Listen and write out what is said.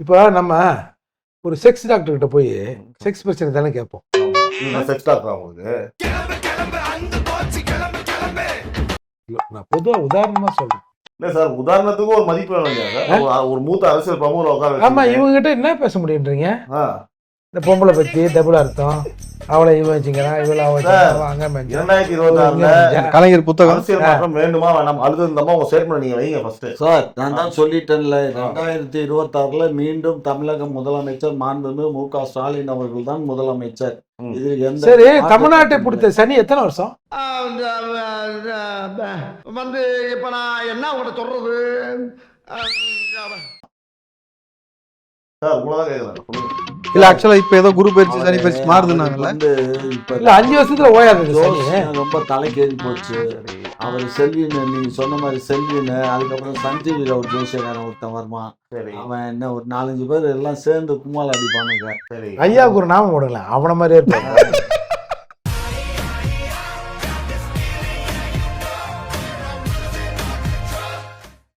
இப்போ நம்ம ஒரு செக்ஸ் டாக்டர் கிட்ட போய் செக்ஸ் பிரச்சனை தானே கேட்போம். செக்ஸ் டாக்டர் இல்ல, நான் பொதுவா உதாரணமா சொல்றேன். இல்ல சார் உதாரணத்துக்கு ஒரு மதிப்பு வேணும் ஒரு- மூத்த அரசியல் பிரமுகர் உட்கார ஆமா வச்சு இவங்க கிட்ட என்ன பேச முடியுன்றீங்க? இந்த பொம்பளை பத்தி டபுள் அர்த்தம். அவளை இவன் வச்சுக்கிறான் இவளை அவன் அங்க. இரண்டாயிரத்தி இருபத்தி ஆறுல. கலைஞர் புத்தகம். அரசியல் மாற்றம் வேண்டுமா வேண்டாம் அழுது இருந்தமா உங்க ஸ்டேட்மெண்ட் நீங்க வைங்க ஃபர்ஸ்ட் சார் நான் தான் சொல்லிட்டேன்ல ரெண்டாயிரத்தி இருபத்தாறுல மீண்டும் தமிழக முதலமைச்சர் மாண்புமிகு மு க ஸ்டாலின் அவர்கள் தான் முதலமைச்சர். ம். இது எந்த சரி தமிழ்நாட்டை பிடித்த சனி எத்தனை வருஷம்? வந்து இப்ப நான் என்ன உங்கள்கிட்ட சொல்றது? சார் சொல்லுங்க. இல்ல ஆக்சுவலா இப்ப ஏதோ குரு பயிற்சி. சனி பயிற்சி இப்ப இல்ல அஞ்சு வருஷத்துல ஓயாது ரொம்ப தலைக்கேறி போச்சு. அவர் செல்வின்னு நீங்க சொன்ன மாதிரி செல்வின்னு அதுக்கப்புறம் சஞ்சீவில ஒரு ஜோசியக்காரன் ஒருத்தன் வருவான். சரி. அவன் என்ன ஒரு நாலஞ்சு பேர் எல்லாம் சேர்ந்து கும்மால் அடிப்பானுங்க. சரி. ஐயாவுக்கு ஒரு நாமம் போடுங்களேன். அவன மாதிரியே இருப்பாங்க